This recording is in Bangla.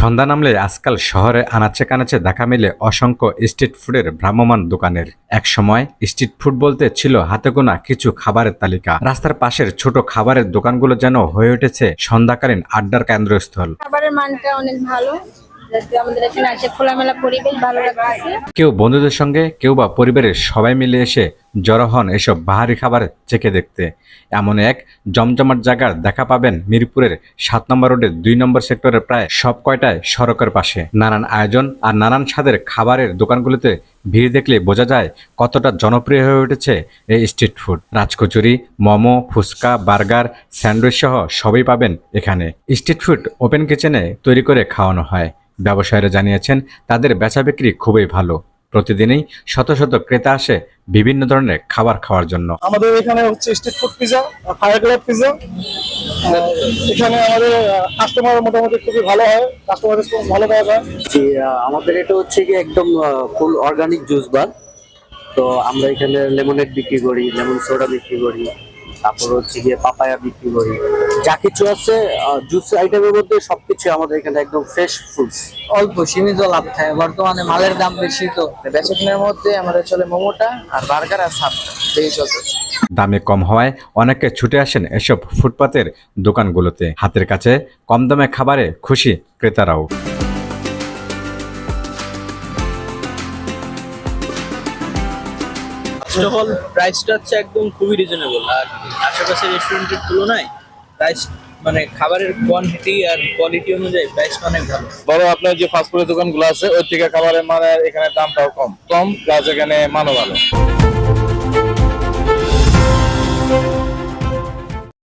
সন্ধ্যা নামলে আজকাল শহরে আনাচে কানাচে দেখা মেলে অসংখ্য স্ট্রিট ফুডের ভ্রাম্যমান দোকানের। এক সময় স্ট্রিট ফুড বলতে ছিল হাতে গোনা কিছু খাবারের তালিকা। রাস্তার পাশের ছোট খাবারের দোকানগুলো যেন হয়ে উঠেছে সন্ধ্যাকালীন আড্ডার কেন্দ্রস্থল। খাবারের মানটা অনেক ভালো। কেউ বন্ধুদের সঙ্গে কেউ বা পরিবারের সবাই মিলে এসে জড়ো হন এসব বাহারি খাবার চেখে দেখতে। এমন এক জমজমাট জায়গার দেখা পাবেন মিরপুরের সাত নম্বর রোডের দুই নম্বর সেক্টরের প্রায় সব কয়টায় সড়কের পাশে। নানান আয়োজন আর নানান স্বাদের খাবারের দোকানগুলোতে ভিড় দেখলে বোঝা যায় কতটা জনপ্রিয় হয়ে উঠেছে এই street food. Rajkachori, momo, fuchka, burger, sandwich সহ সবই পাবেন এখানে। স্ট্রিট ফুড ওপেন কিচেনে তৈরি করে খাওয়ানো হয়। ব্যবসায়ীরা জানিয়েছেন, তাদের বেচা বিক্রি খুবই ভালো। প্রতিদিনই শত শত ক্রেতা আসে বিভিন্ন ধরনের খাবার খাওয়ার জন্য। আমাদের এখানে হচ্ছে street food pizza fire club pizza. এখানে আমাদের কাস্টমার মোটামুটি খুবই ভালো হয় কাস্টমার রেসপন্স ভালো পাওয়া যায়। আমাদের এটা হচ্ছে কি একদম ফুল অর্গানিক জুস বার তো আমরা এখানে লেমনেড বিক্রি করি লেমন সোডা বিক্রি করি। তারপর হচ্ছে গিয়ে পাপায়া বিক্রি করি। যা কিছু আছে জুস আইটেমের মধ্যে সবকিছু আমাদের এখানে একদম ফ্রেশ ফ্রুটস অল্প সীমিত লাভ থাকে বর্তমানে মালের দাম বেশি তো। বেচকের মধ্যে আমাদের চলে মোমোটা আর বার্গার আর সাপটা এই চলতেছে দামে কম হওয়ায় অনেকে ছুটে আসেন এসব ফুটপাতের দোকানগুলোতে। হাতের কাছে কম দামে খাবারে খুশি ক্রেতারাও। অল প্রাইসটা হচ্ছে একদম খুবই রিজনেবল আর আশেপাশের রেস্টুরেন্টের তুলনায় প্রাইস মানে খাবারের কোয়ান্টিটি আর কোয়ালিটি অনুযায়ী প্রাইস অনেক ভালো। বড় আপনার যে ফাস্টফুডের দোকানগুলো আছে, ওর থেকে খাবারের মানে এখানে দামটাও কম। কম প্লাস এখানে মানও ভালো।